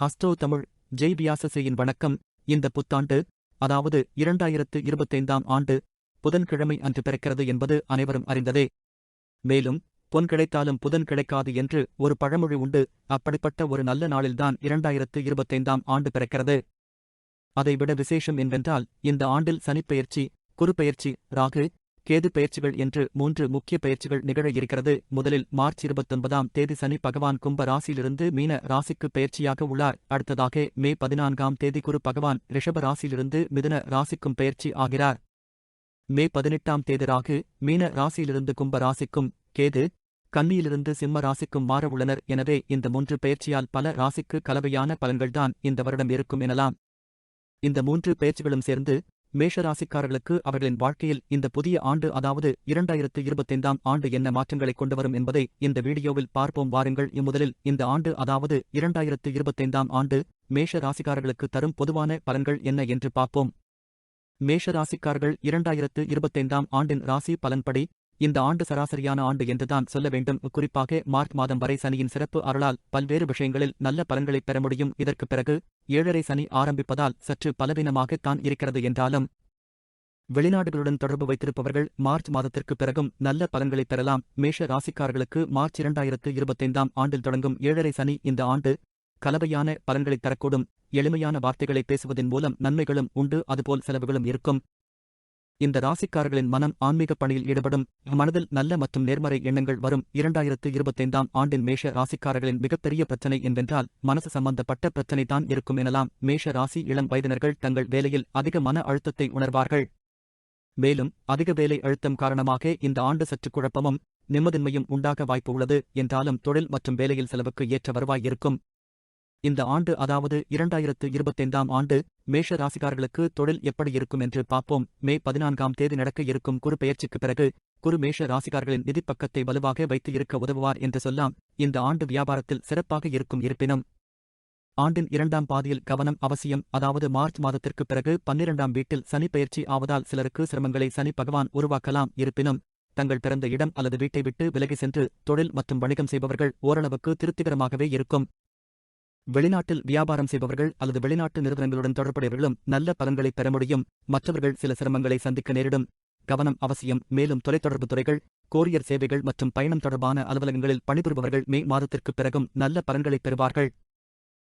ஹஸ்டோ தமிழ் ஜெய் வியாசசேயின் வணக்கம். இந்த புத்தாண்டு அதாவது இரண்டாயிரத்து இருபத்தைந்தாம் ஆண்டு புதன்கிழமை அன்று பிறக்கிறது என்பது அனைவரும் அறிந்ததே. மேலும் பொன் கிடைத்தாலும் புதன் கிடைக்காது என்று ஒரு பழமொழி உண்டு. அப்படிப்பட்ட ஒரு நல்ல நாளில்தான் இரண்டாயிரத்து இருபத்தைந்தாம் ஆண்டு பிறக்கிறது. அதைவிட விசேஷம் என்னவென்றால் இந்த ஆண்டில் சனிப்பெயர்ச்சி குறுப்பெயர்ச்சி ராகு கேது பெயர்ச்சிகள் என்று மூன்று முக்கிய பெயர்ச்சிகள் நிகழ இருக்கிறது. முதலில் மார்ச் இருபத்தொன்பதாம் தேதி சனி பகவான் கும்ப ராசியிலிருந்து மீன ராசிக்கு பெயர்ச்சியாக உள்ளார். அடுத்ததாக மே பதினான்காம் தேதி குரு பகவான் ரிஷப ராசியிலிருந்து மிதுன ராசிக்கும் பெயர்ச்சி ஆகிறார். மே பதினெட்டாம் தேதி ராகு மீன ராசியிலிருந்து கும்ப ராசிக்கும் கேது கன்னியிலிருந்து சிம்ம ராசிக்கும் மாற உள்ளனர். எனவே இந்த மூன்று பெயர்ச்சியால் பல ராசிக்கு கலவையான பலன்கள்தான் இந்த வருடம் இருக்கும் எனலாம். இந்த மூன்று பெயர்ச்சிகளும் சேர்ந்து மேஷ ராசிக்காரர்களுக்கு அவர்களின் வாழ்க்கையில் இந்த புதிய ஆண்டு அதாவது இரண்டாயிரத்து இருபத்தைந்தாம் ஆண்டு என்ன மாற்றங்களை கொண்டு வரும் என்பதை இந்த வீடியோவில் பார்ப்போம். வாருங்கள் இம்முதலில் இந்த ஆண்டு அதாவது இரண்டாயிரத்து இருபத்தைந்தாம் ஆண்டு மேஷ ராசிக்காரர்களுக்கு தரும் பொதுவான பலன்கள் என்ன என்று பார்ப்போம். மேஷ ராசிக்காரர்கள் இரண்டாயிரத்து இருபத்தைந்தாம் ஆண்டின் ராசி பலன்படி இந்த ஆண்டு சராசரியான ஆண்டு என்றுதான் சொல்ல வேண்டும். குறிப்பாக மார்ச் மாதம் வரை சனியின் சிறப்பு அருளால் பல்வேறு விஷயங்களில் நல்ல பலன்களை பெற முடியும். இதற்குப் பிறகு ஏழரை சனி ஆரம்பிப்பதால் சற்று பலவீனமாகத்தான் இருக்கிறது என்றாலும் வெளிநாடுகளுடன் தொடர்பு வைத்திருப்பவர்கள் மார்ச் மாதத்திற்குப் பிறகும் நல்ல பலன்களை பெறலாம். மேஷ ராசிக்காரர்களுக்கு மார்ச் இரண்டாயிரத்து இருபத்தைந்தாம் ஆண்டில் தொடங்கும் ஏழரை சனி இந்த ஆண்டு கலவையான பலன்களை தரக்கூடும். எளிமையான வார்த்தைகளை பேசுவதன் மூலம் நன்மைகளும் உண்டு. அதுபோல் செலவுகளும் இருக்கும். இந்த ராசிக்காரர்களின் மனம் ஆன்மீக பணியில் ஈடுபடும் மனதில் நல்ல மற்றும் நேர்மறை எண்ணங்கள் வரும் இரண்டாயிரத்து இருபத்தைந்தாம் ஆண்டின் மேஷ ராசிக்காரர்களின் மிகப்பெரிய பிரச்சனை என்றென்றால் மனசு சம்பந்தப்பட்ட பிரச்சனை தான் இருக்கும் எனலாம். மேஷ ராசி இளம் வயதினர்கள் தங்கள் வேலையில் அதிக மன அழுத்தத்தை உணர்வார்கள். மேலும் அதிக வேலை அழுத்தம் காரணமாக இந்த ஆண்டு சற்று குழப்பமும் நிம்மதின்மையும் உண்டாக வாய்ப்பு உள்ளது என்றாலும் தொழில் மற்றும் வேலையில் செலவுக்கு ஏற்ற வருவாய் இருக்கும். இந்த ஆண்டு அதாவது இரண்டாயிரத்து இருபத்தைந்தாம் ஆண்டு மேஷ ராசிக்காரர்களுக்கு தொழில் எப்படி இருக்கும் என்று பார்ப்போம். மே பதினான்காம் தேதி நடக்க இருக்கும் குறு பெயர்ச்சிக்கு பிறகு குரு மேஷ ராசிக்காரர்களின் நிதிப் பக்கத்தை வலுவாக வைத்து இருக்க உதவுவார் என்று சொல்லாம். இந்த ஆண்டு வியாபாரத்தில் சிறப்பாக இருக்கும் இருப்பினும் ஆண்டின் இரண்டாம் பாதியில் கவனம் அவசியம். அதாவது மார்ச் மாதத்திற்குப் பிறகு பன்னிரண்டாம் வீட்டில் சனி பயிற்சி ஆவதால் சிலருக்கு சிரமங்களை சனி பகவான் உருவாக்கலாம். இருப்பினும் தங்கள் பிறந்த இடம் அல்லது வீட்டை விட்டு விலகி சென்று தொழில் மற்றும் வணிகம் செய்பவர்கள் ஓரளவுக்கு திருப்திகரமாகவே இருக்கும். வெளிநாட்டில் வியாபாரம் செய்பவர்கள் அல்லது வெளிநாட்டு நிறுவனங்களுடன் தொடர்புடையவர்களும் நல்ல பலன்களை பெற முடியும். மற்றவர்கள் சில சிரமங்களை சந்திக்க நேரிடும். கவனம் அவசியம். மேலும் தொலைத்தொடர்பு துறைகள் கோரியர் சேவைகள் மற்றும் பயணம் தொடர்பான அலுவலகங்களில் பணிபுரிபவர்கள் மே மாதத்திற்குப் பிறகும் நல்ல பலன்களைப் பெறுவார்கள்.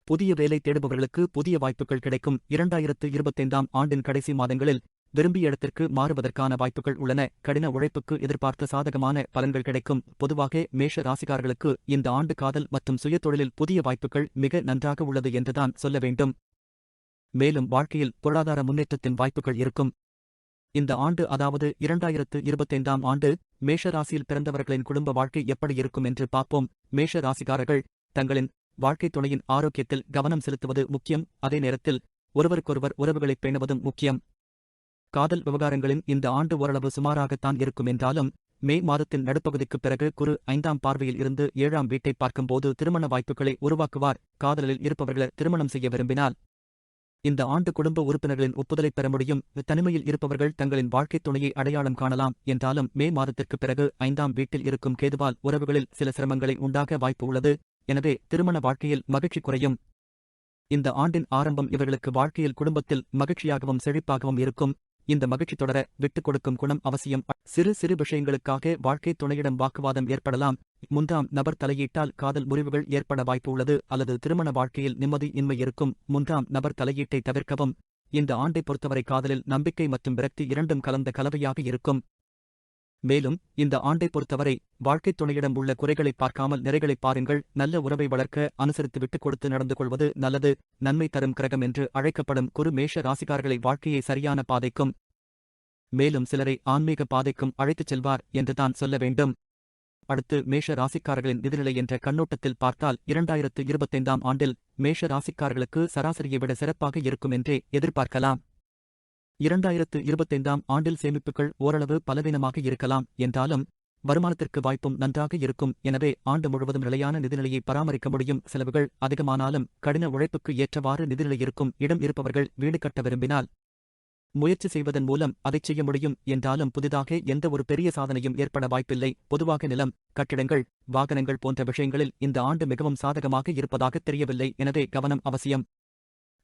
புதிய வேலை தேடுபவர்களுக்கு புதிய வாய்ப்புகள் கிடைக்கும். இரண்டாயிரத்து இருபத்தைந்தாம் ஆண்டின் கடைசி மாதங்களில் விரும்பிய இடத்திற்கு மாறுவதற்கான வாய்ப்புகள் உள்ளன. கடின உழைப்புக்கு எதிர்பார்த்த சாதகமான பலன்கள் கிடைக்கும். பொதுவாக மேஷ ராசிக்காரர்களுக்கு இந்த ஆண்டு காதல் மற்றும் சுயதொழிலில் புதிய வாய்ப்புகள் மிக நன்றாக உள்ளது என்றுதான் சொல்ல வேண்டும். மேலும் வாழ்க்கையில் பொருளாதார முன்னேற்றத்தின் வாய்ப்புகள் இருக்கும். இந்த ஆண்டு அதாவது இரண்டாயிரத்து இருபத்தைந்தாம் ஆண்டு மேஷ ராசியில் பிறந்தவர்களின் குடும்ப வாழ்க்கை எப்படி இருக்கும் என்று பார்ப்போம். மேஷ ராசிக்காரர்கள் தங்களின் வாழ்க்கைத் துணையின் ஆரோக்கியத்தில் கவனம் செலுத்துவது முக்கியம். அதே நேரத்தில் ஒருவருக்கொருவர் உறவுகளைப் பேணுவதும் முக்கியம். காதல் விவகாரங்களின் இந்த ஆண்டு ஓரளவு சுமாராகத்தான் இருக்கும் என்றாலும் மே மாதத்தின் நடுப்பகுதிக்குப் பிறகு குரு ஐந்தாம் பார்வையில் இருந்து ஏழாம் வீட்டை பார்க்கும்போது திருமண வாய்ப்புகளை உருவாக்குவார். காதலில் இருப்பவர்கள் திருமணம் செய்ய விரும்பினால் இந்த ஆண்டு குடும்ப உறுப்பினர்களின் ஒப்புதலை பெற முடியும். தனிமையில் இருப்பவர்கள் தங்களின் வாழ்க்கைத் துணையை அடையாளம் காணலாம் என்றாலும் மே மாதத்திற்குப் பிறகு ஐந்தாம் வீட்டில் இருக்கும் கேதுவால் உறவுகளில் சில சிரமங்களை உண்டாக வாய்ப்பு உள்ளது. எனவே திருமண வாழ்க்கையில் மகிழ்ச்சி குறையும். இந்த ஆண்டின் ஆரம்பம் இவர்களுக்கு வாழ்க்கையில் குடும்பத்தில் மகிழ்ச்சியாகவும் செழிப்பாகவும் இருக்கும். இந்த மகிழ்ச்சி தொடர விட்டுக் கொடுக்கும் குணம் அவசியம். சிறு சிறு விஷயங்களுக்காக வாழ்க்கை துணையிடம் வாக்குவாதம் ஏற்படலாம். முந்தாம் நபர் தலையீட்டால் காதல் முறிவுகள் ஏற்பட வாய்ப்பு உள்ளது அல்லது திருமண வாழ்க்கையில் நிம்மதி இன்மை இருக்கும். முந்தாம் நபர் தலையீட்டை தவிர்க்கவும். இந்த ஆண்டை பொறுத்தவரை காதலில் நம்பிக்கை மற்றும் விரக்தி இரண்டும் கலந்த கலவையாக இருக்கும். மேலும் இந்த ஆண்டை பொறுத்தவரை வாழ்க்கைத் துணையிடம் உள்ள குறைகளை பார்க்காமல் நிறைகளை பாருங்கள். நல்ல உறவை வளர்க்க அனுசரித்து விட்டுக் கொடுத்து நடந்து கொள்வது நல்லது. நன்மை தரும் கிரகம் என்று அழைக்கப்படும் குரு மேஷ ராசிக்காரர்களை வாழ்க்கையை சரியான பாதைக்கும் மேலும் சிலரை ஆன்மீக பாதைக்கும் அழைத்துச் செல்வார் என்றுதான் சொல்ல வேண்டும். அடுத்து மேஷ ராசிக்காரர்களின் நிதிநிலை என்ற கண்ணோட்டத்தில் பார்த்தால் இரண்டாயிரத்து இருபத்தைந்தாம் ஆண்டில் மேஷ ராசிக்காரர்களுக்கு சராசரியை விட சிறப்பாக இருக்கும் என்றே எதிர்பார்க்கலாம். இரண்டாயிரத்து இருபத்தைந்தாம் ஆண்டில் சேமிப்புகள் ஓரளவு பலவீனமாக இருக்கலாம் என்றாலும் வருமானத்திற்கு வாய்ப்பும் நன்றாக இருக்கும். எனவே ஆண்டு முழுவதும் நிலையான நிதிநிலையை பராமரிக்க முடியும். செலவுகள் அதிகமானாலும் கடின உழைப்புக்கு ஏற்றவாறு நிதிநிலை இருக்கும் இடம் இருப்பவர்கள் வீடு கட்ட விரும்பினால் முயற்சி செய்வதன் மூலம் அதைச் செய்ய முடியும் என்றாலும் புதிதாக எந்த ஒரு பெரிய சாதனையும் ஏற்பட வாய்ப்பில்லை. பொதுவாக நிலம் கட்டிடங்கள் வாகனங்கள் போன்ற விஷயங்களில் இந்த ஆண்டு மிகவும் சாதகமாக இருப்பதாக தெரியவில்லை. எனவே கவனம் அவசியம்.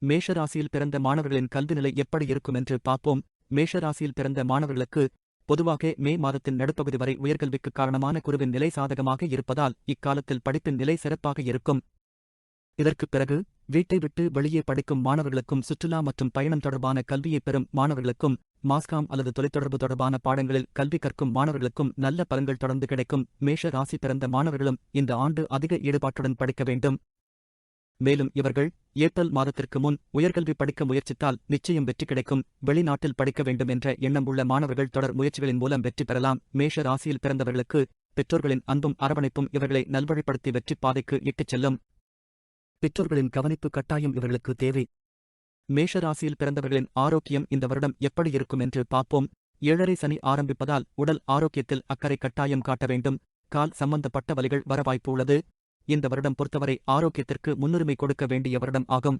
மேஷராசியில் பிறந்த மாணவர்களின் கல்வி நிலை எப்படி இருக்கும் என்று பார்ப்போம். மேஷராசியில் பிறந்த மாணவர்களுக்கு பொதுவாக மே மாதத்தின் நடுப்பகுதி வரை உயர்கல்விக்கு காரணமான குருவின் நிலை சாதகமாக இருப்பதால் இக்காலத்தில் படிப்பின் நிலை சிறப்பாக இருக்கும். இதற்குப் பிறகு வீட்டை விட்டு வெளியே படிக்கும் மாணவர்களுக்கும் சுற்றுலா மற்றும் பயணம் தொடர்பான கல்வியை பெறும் மாணவர்களுக்கும் மாஸ்காம் அல்லது தொலைத்தொடர்பு தொடர்பான பாடங்களில் கல்வி கற்கும் மாணவர்களுக்கும் நல்ல பலன்கள் தொடர்ந்து கிடைக்கும். மேஷ ராசி பிறந்த மாணவர்களும் இந்த ஆண்டு அதிக ஈடுபாட்டுடன் படிக்க வேண்டும். மேலும் இவர்கள் ஏப்ரல் மாதத்திற்கு முன் உயர்கல்வி படிக்க முயற்சித்தால் நிச்சயம் வெற்றி கிடைக்கும். வெளிநாட்டில் படிக்க வேண்டும் என்ற எண்ணம் உள்ள மாணவர்கள் தொடர் முயற்சிகளின் மூலம் வெற்றி பெறலாம். மேஷ ராசியில் பிறந்தவர்களுக்கு பெற்றோர்களின் அன்பும் அரவணைப்பும் இவர்களை நல்வழிப்படுத்தி வெற்றி பாதைக்கு இட்டுச் செல்லும். பெற்றோர்களின் கவனிப்பு கட்டாயம் இவர்களுக்கு தேவை. மேஷராசியில் பிறந்தவர்களின் ஆரோக்கியம் இந்த வருடம் எப்படி இருக்கும் என்று பார்ப்போம். ஏழரை சனி ஆரம்பிப்பதால் உடல் ஆரோக்கியத்தில் அக்கறை கட்டாயம் காட்ட வேண்டும். கால் சம்பந்தப்பட்ட வலிகள் வர வாய்ப்பு உள்ளது. இந்த வருடம் பொறுத்தவரை ஆரோக்கியத்திற்கு முன்னுரிமை கொடுக்க வேண்டிய வருடம் ஆகும்.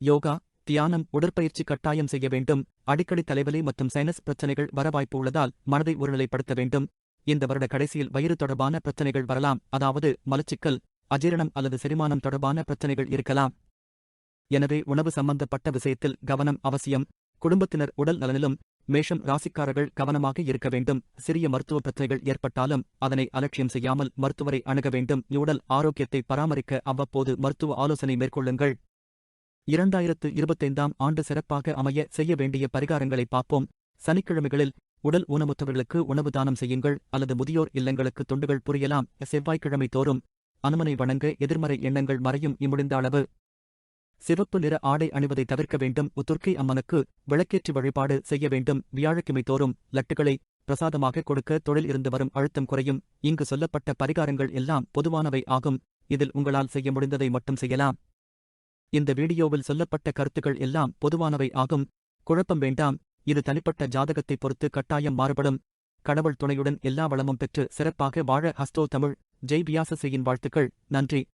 யோகா தியானம் உடற்பயிற்சி கட்டாயம் செய்ய வேண்டும். அடிக்கடி தலைவலி மற்றும் சைனஸ் பிரச்சனைகள் வர வாய்ப்பு உள்ளதால் மனதை ஒருநிலைப்படுத்த வேண்டும். இந்த வருட கடைசியில் வயிறு தொடர்பான பிரச்சனைகள் வரலாம். அதாவது மலச்சிக்கல் அஜீரணம் அல்லது செரிமானம் தொடர்பான பிரச்சனைகள் இருக்கலாம். எனவே உணவு சம்பந்தப்பட்ட விஷயத்தில் கவனம் அவசியம். குடும்பத்தினர் உடல் நலனிலும் மேஷம் ராசிக்காரர்கள் கவனமாக இருக்க வேண்டும். சிறிய மருத்துவ பிரச்சனைகள் ஏற்பட்டாலும் அதனை அலட்சியம் செய்யாமல் மருத்துவரை அணுக வேண்டும். உடல் ஆரோக்கியத்தை பராமரிக்க அவ்வப்போது மருத்துவ ஆலோசனை மேற்கொள்ளுங்கள். இரண்டாயிரத்து இருபத்தைந்தாம் ஆண்டு சிறப்பாக அமைய செய்ய வேண்டிய பரிகாரங்களை பார்ப்போம். சனிக்கிழமைகளில் உடல் ஊனமுற்றவர்களுக்கு உணவு தானம் செய்யுங்கள். அல்லது முதியோர் இல்லங்களுக்கு தொண்டுகள் புரியலாம். செவ்வாய்க்கிழமை தோறும் அனுமனை வணங்க எதிர்மறை எண்ணங்கள் மறையும். இம்முடிந்த அளவு சிவப்பு நிற ஆடை அணிவதை தவிர்க்க வேண்டும். துர்க்கை அம்மனுக்கு விளக்கேற்றி வழிபாடு செய்ய வேண்டும். வியாழக்கிழமை தோறும் லட்டுகளை பிரசாதமாக கொடுக்க தொழில் இருந்து வரும் அழுத்தம் குறையும். இங்கு சொல்லப்பட்ட பரிகாரங்கள் எல்லாம் பொதுவானவை ஆகும். இதில் உங்களால் செய்ய முடிந்ததை மட்டும் செய்யலாம். இந்த வீடியோவில் சொல்லப்பட்ட கருத்துக்கள் எல்லாம் பொதுவானவை ஆகும். குழப்பம் வேண்டாம். இது தனிப்பட்ட ஜாதகத்தை பொறுத்து கட்டாயம் மாறுபடும். கடவுள் துணையுடன் எல்லா வளமும் பெற்று சிறப்பாக வாழ ஹஸ்தோ தமிழ். ஜெய் வியாசசேயின் வாழ்த்துக்கள். நன்றி.